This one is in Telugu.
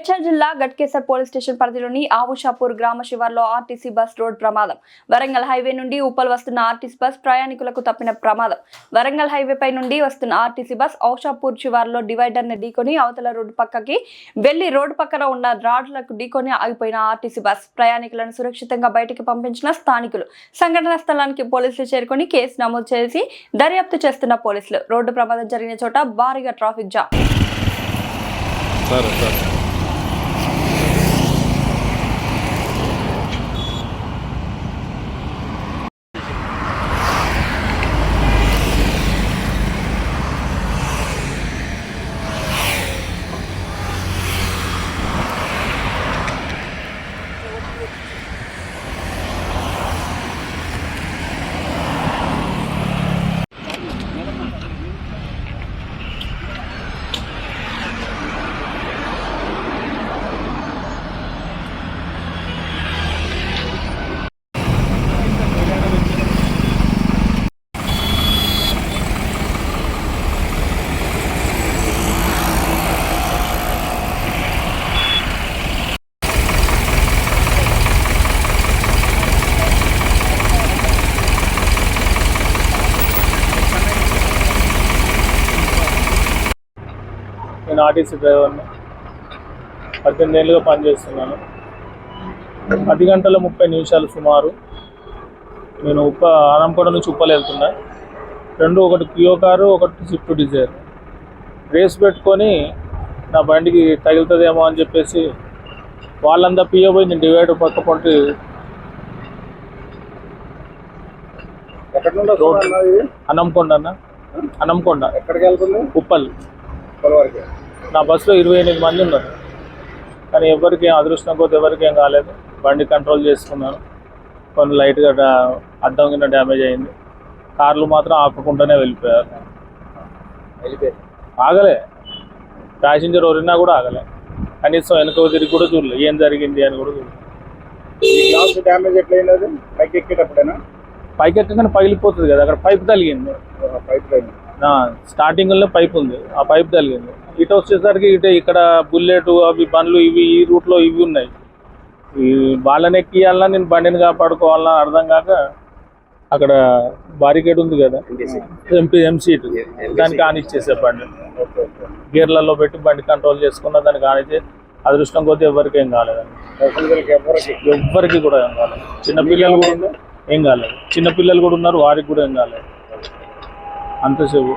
మేడ్చల్ జిల్లా గట్కేసర్ పోలీస్ స్టేషన్ పరిధిలోని ఆవుషాపూర్ గ్రామ శివార్లో ఆర్టీసీ బస్ రోడ్ ప్రమాదం. వరంగల్ హైవే నుండి ఉప్పల్ వస్తున్న ఆర్టీసీ బస్ ప్రయాణికులకు తప్పిన ప్రమాదం. వరంగల్ హైవేపై నుండి వస్తున్న ఆర్టీసీ బస్ ఔషాపూర్ శివార్లో డివైడర్ని ఢీకొని అవతల రోడ్డు పక్కకి వెళ్ళి రోడ్డు పక్కన ఉన్న రాడ్లకు ఢీకొని ఆగిపోయిన ఆర్టీసీ బస్ ప్రయాణికులను సురక్షితంగా బయటికి పంపించిన స్థానికులు. సంఘటన స్థలానికి పోలీసులు చేరుకొని కేసు నమోదు చేసి దర్యాప్తు చేస్తున్న పోలీసులు. రోడ్డు ప్రమాదం జరిగిన చోట భారీగా ట్రాఫిక్ జామ్. సరే సరే. నేను ఆర్టీసీ డ్రైవర్ని. పద్దెనిమిది ఏళ్ళుగా పనిచేస్తున్నాను. పది గంటల ముప్పై నిమిషాలు సుమారు నేను ఉప్ప ఆనంపడ నుంచి ఉప్పలు వెళ్తున్నా. రెండు ఒకటి కియో కారు ఒకటి స్విఫ్ట్ డిజైర్. రేస్ పెట్టుకొని నా బండికి తగులుతుందేమో అని చెప్పేసి వాళ్ళంతా పియో పోయి నేను డివైడర్ పక్క పొంటి రోడ్ అన్నంకొండ అన్న అన్నంకొండ ఎక్కడికి వెళ్తుంది? ఉప్పల్. ఉప్పల్ వరకు. నా బస్సులో ఇరవై ఎనిమిది మంది ఉన్నారు. కానీ ఎవరికి అదృష్టం కొద్ది ఎవరికి ఏం కాలేదు. బండి కంట్రోల్ చేసుకున్నాను. కొన్ని లైట్గా డా అద్దం కింద డ్యామేజ్ అయింది. కార్లు మాత్రం ఆపకుండానే వెళ్ళిపోయారు. వెళ్ళిపోయి ఆగలే. ప్యాసింజర్ ఎవరినా కూడా ఆగలే. కనీసం వెనుక తిరిగి కూడా చూడలే. ఏం జరిగింది అని కూడా చూడలేదు గ్లాస్ డ్యామేజ్ ఎట్లయినది పైకి ఎక్కేటప్పుడేనా? పైకి ఎక్కగానే పగిలిపోతుంది కదా. అక్కడ పైప్ తగిలింది. పైప్ స్టార్టింగ్లో పైప్ ఉంది. ఆ పైప్ తగిలింది. ఇటు వచ్చేసరికి ఇటు ఇక్కడ బుల్లెట్ అవి బండ్లు ఇవి ఈ రూట్లో ఇవి ఉన్నాయి. ఈ వాళ్ళని ఎక్కియాలన్నా నేను బండిని కాపాడుకోవాలన్నా అర్థం కాక అక్కడ బారికేడ్ ఉంది కదా. ఎంపీ ఎంసీట్ దానికి ఆనిచ్చేసే బండి. గేర్లలో పెట్టి బండి కంట్రోల్ చేసుకున్న దానికి ఆనిచ్చే అదృష్టం కొద్దీ ఎవరికి ఏం కాలేదండి. ఎవ్వరికి కూడా ఏం కాలేదు. చిన్నపిల్లలు కూడా ఏం కాలేదు. చిన్నపిల్లలు కూడా ఉన్నారు వారికి కూడా ఏం కాలేదు. అంతసేపు